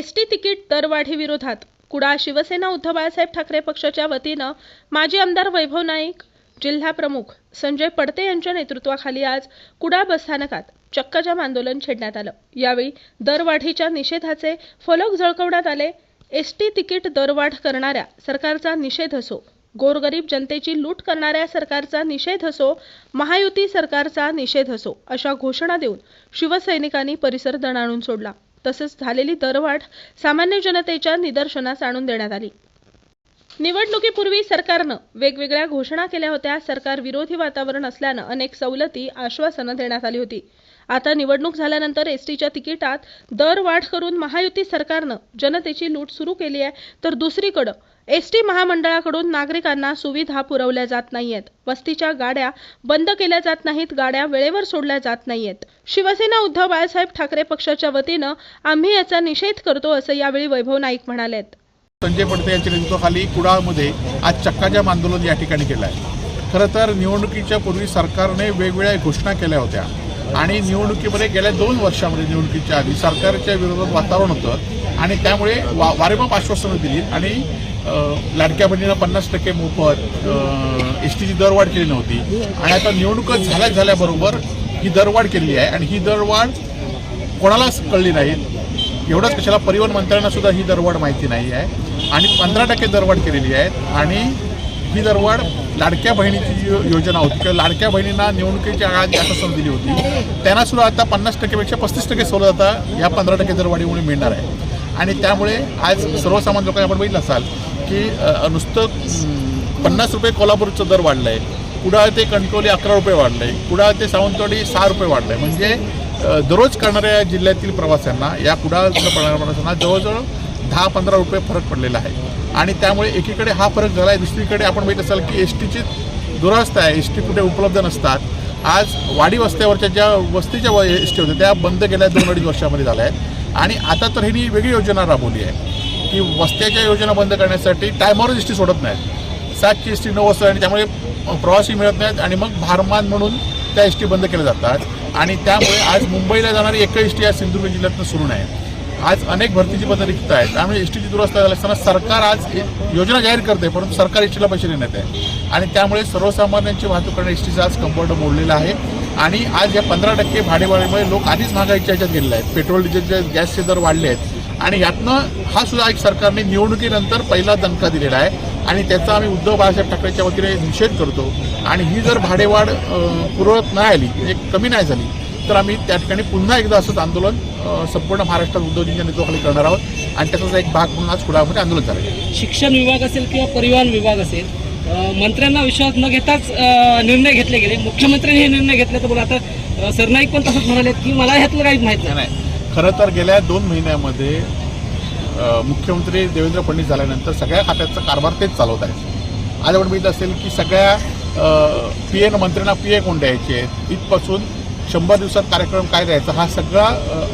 S T तिकीट दरवाढीविरोधात कुडाळ कुडा शिवसेना उद्धव बाळासाहेब ठाकरे पक्षाच्या वतीनं माजी आमदार वैभव नाईक जिल्हा प्रमुख संजय पडते यांच्या नेतृत्वाखाली आज कुडा बसस्थानकात चक्काजाम आंदोलन छेडण्यात आलं. यावेळी दरवाढीच्या निषेधाचे फलक झळकवण्यात आले. एसटी तिकीट दरवाढ करणाऱ्या सरकारचा निषेध असो गोरगरीब जनतेची लूट करणाऱ्या सरकारचा निषेध असो महायुती सरकारचा निषेध असो अशा घोषणा देऊन शिवसैनिकांनी परिसर दणाणून सोडला. तसेच झालेली दरवाढ सामान्य जनतेच्या निदर्शनास आणून देण्यात आली. निवडणुकीपूर्वी सरकारनं वेगवेगळ्या घोषणा केल्या होत्या. सरकार विरोधी वातावरण असल्यानं अनेक सवलती आश्वासनं देण्यात आली होती. आता निवडणूक झाल्यानंतर एसटीच्या तिकिटात दरवाढ करून महायुती सरकारनं जनतेची लूट सुरू केली आहे. तर दुसरीकडं एसटी महामंडळाकडून नागरिकांना सुविधा पुरवल्या जात नाहीयेत. वस्तीच्या गाड्या बंद केल्या जात नाहीत गाड्या वेळेवर सोडल्या जात नाहीयेत. शिवसेना उद्धव बाळासाहेब ठाकरे पक्षाच्या वतीनं आम्ही याचा निषेध करतो असं यावेळी वैभव नाईक म्हणालेत. संजय पडते यांच्या नेतृत्वाखाली कुडाळमध्ये आज चक्काजाम आंदोलन या ठिकाणी केलं आहे. खरं तर निवडणुकीच्या पूर्वी सरकारने वेगवेगळ्या घोषणा केल्या होत्या. आणि निवडणुकीमध्ये गेल्या दोन वर्षामध्ये निवडणुकीच्या आधी सरकारच्या विरोधात वातावरण होतं आणि त्यामुळे वा वारेमाप आश्वासनं दिली आणि लाडक्या बहिणींना पन्नास टक्के मोफत एस टीची दरवाढ केली नव्हती. आणि आता निवडणूक झाल्या झाल्याबरोबर ही दरवाढ केली आहे आणि ही दरवाढ कोणालाच कळली नाही. एवढंच कशाला परिवहन मंत्र्यांना सुद्धा ही दरवाढ माहिती नाही आहे. आणि पंधरा टक्के दरवाढ केलेली आहे. आणि ही दरवाढ लाडक्या बहिणीची जी योजना होती. किंवा लाडक्या बहिणींना निवडणुकीच्या काळात जी आश्वासन दिली होती. त्यांना सुद्धा आता पन्नास टक्केपेक्षा पस्तीस टक्के सवलत आता या पंधरा टक्के दरवाढीमुळे मिळणार आहे. आणि त्यामुळे आज सर्वसामान्य लोकांनी आपण बघितलं असाल की नुसतं पन्नास रुपये कोल्हापूरचं दर वाढलं आहे कुडाळ ते कणकवली अकरा रुपये वाढलं आहे कुडाळ ते सावंतवाडी सहा रुपये वाढलं आहे म्हणजे दररोज करणाऱ्या जिल्ह्यातील प्रवाशांना या कुडाळच्या प्रवाशांना जवळजवळ दहा पंधरा रुपये फरक पडलेला आहे. आणि त्यामुळे एकीकडे हा फरक झाला आहे दुसरीकडे आपण माहीत असाल की एस टीची दुरावस्था आहे. एस टी कुठे उपलब्ध नसतात. आज वाडी वस्त्यावरच्या ज्या वस्तीच्या एस टी होत्या त्या बंद केल्या दोन अडीच वर्षामध्ये झाल्या आहेत. आणि आता तर ह्यांनी वेगळी योजना राबवली आहे. की वस्त्याच्या योजना बंद करण्यासाठी टायमावरच एस टी सोडत नाहीत. सातची एस टी नऊ वाजता आणि त्यामुळे प्रवासी मिळत नाहीत आणि मग भारमान म्हणून त्या एस टी बंद केल्या जातात. आणि त्यामुळे आज मुंबईला जाणारी एकही एस टी या सिंधुदुर्ग जिल्ह्यातनं सुरू नाही आज अनेक भरतीची पदं रिक्त आहेत. त्यामुळे एस टीची दुरवस्था झाली असताना सरकार आज योजना जाहीर करते परंतु सरकार एस टीला पैसे देण्यात आहे आणि त्यामुळे सर्वसामान्यांची वाहतूक करणे एस टीचा आज कंपाऊंड मोडलेला आहे. आणि आज या पंधरा टक्के भाडेवाढीमुळे लोक आधीच महागाईच्या ह्याच्यात गेलेले आहेत. पेट्रोल डिझेलचे गॅसचे दर वाढले आहेत. आणि यातनं हा सुद्धा एक सरकारने निवडणुकीनंतर पहिला दणका दिलेला आहे. आणि त्याचा आम्ही उद्धव बाळासाहेब ठाकरेच्या वतीने निषेध करतो. आणि ही जर भाडेवाढ अं, पूर्ववत नाही आली म्हणजे कमी नाही झाली तर आम्ही त्या ठिकाणी पुन्हा एकदा असंच आंदोलन संपूर्ण महाराष्ट्रात उद्धवजींच्या नेतृत्वाखाली करणार आहोत. आणि त्याचाच एक भाग म्हणून आज कुडाळमध्ये आंदोलन झालं. शिक्षण विभाग असेल किंवा परिवहन विभाग असेल मंत्र्यांना विश्वास न घेताच निर्णय घेतले गेले. मुख्यमंत्र्यांनी हे निर्णय घेतले तर बोला आता सरनाईक पण तसंच म्हणाले की मला ह्यातलं काहीच माहीत नाही. खरं तर गेल्या दोन महिन्यामध्ये मुख्यमंत्री देवेंद्र फडणवीस झाल्यानंतर सगळ्या खात्याचा कारभार तेच चालवत आहेत. आज आपण बघितलं असेल की सगळ्या पी एन मंत्र्यांना पी ए कोण द्यायचे आहेत? इथपासून शंभर दिवसात कार्यक्रम काय द्यायचा हा सगळा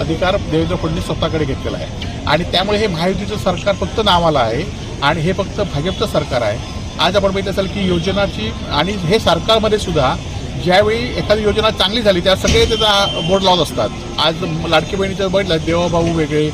अधिकार देवेंद्र फडणवीस स्वतःकडे घेतलेला आहे. आणि त्यामुळे हे महायुतीचं सरकार फक्त नावाला आहे आणि हे फक्त भाजपचं सरकार आहे. आज आपण बघितलं असेल की योजनाची आणि हे सरकारमध्ये सुद्धा ज्यावेळी एखादी योजना चांगली झाली त्या सगळे त्याचा बोर्ड लावत असतात. आज लाडकी बहिणीचं बघितलं देवाभाऊ वेगळे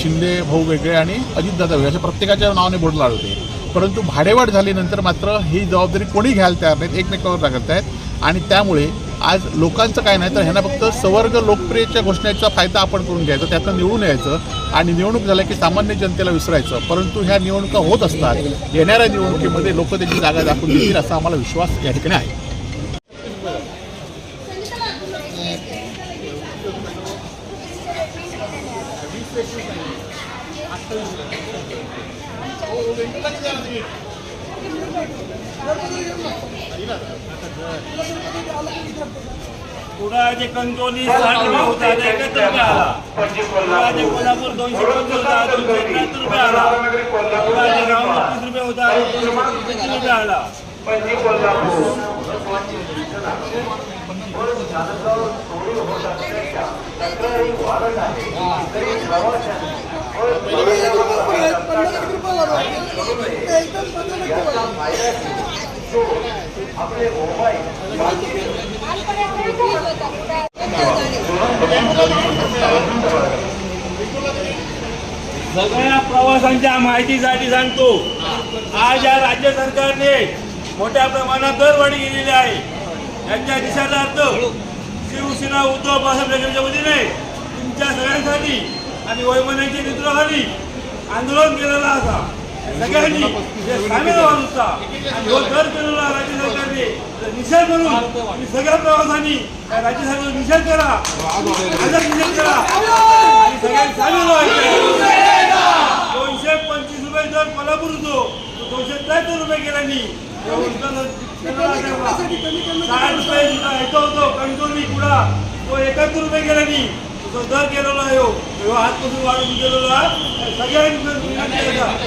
शिंदे भाऊ वेगळे आणि अजितदादा वेगळे असे प्रत्येकाच्या नावाने बोर्ड लावते परंतु भाडेवाढ झाल्यानंतर मात्र ही जबाबदारी कोणी घ्यायला तयार नाहीत एकमेकावर टाकत आहेत. आणि त्यामुळे आज लोकांचं काय नाही तर ह्यांना फक्त सवर्ग लोकप्रियच्या घोषणेचा फायदा आपण करून घ्यायचा त्यातनं निवडून यायचं आणि निवडणूक झाल्या की सामान्य जनतेला विसरायचं. परंतु ह्या निवडणुका होत असतात येणाऱ्या निवडणुकीमध्ये लोक त्याची जागा दाखवून देतील असा आम्हाला विश्वास या ठिकाणी आहे. कुडाळचे कंटोली साठ रुपये होता एकत्र रुपये आला. कोल्हापूर. दोनशे पंचवीस होता दोनशे त्र्याहत्तर रुपये आला. कुडाळचे गाव तीस रुपये होता दोनशे पंचवीस रुपये आला. व स्थानकावर चोरी होत असल्याच्या वाढत आहे. तरी प्रवाशांनी आपले सगळ्या प्रवासांच्या माहितीसाठी सांगतो आज या राज्य सरकारने मोठ्या प्रमाणात दरवाढी केलेली आहे. यांच्या निषेधार्थ शिवसेना उद्धव बाळासाहेब ठाकरेंच्या वतीने तुमच्या सगळ्यांसाठी आणि वैमनाच्या नेतृत्वाखाली आंदोलन केलेला असा. सगळ्यांनी सामील व्हा नुसता. आणि हो दर केलेला राज्य सरकारने तर निषेध म्हणून तुम्ही सगळ्या प्रवासांनी राज्य सरकारचा निषेध करा. आजच निषेध करा. आणि सगळ्यांनी सामील व्हायचे दोनशे पंचवीस रुपये दर कोल्हापूर होतो. दोनशे त्र्याहत्तर रुपये गेल्यानी रुपये ह्याचा होतो कणकवली कुडा तो एकाहत्तर रुपये गेल्यानी तो दर केलेला आहे हो. आजपासून वाढून गेलेला आहे. सगळ्यांनी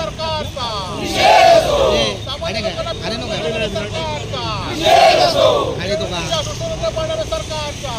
सरकारचा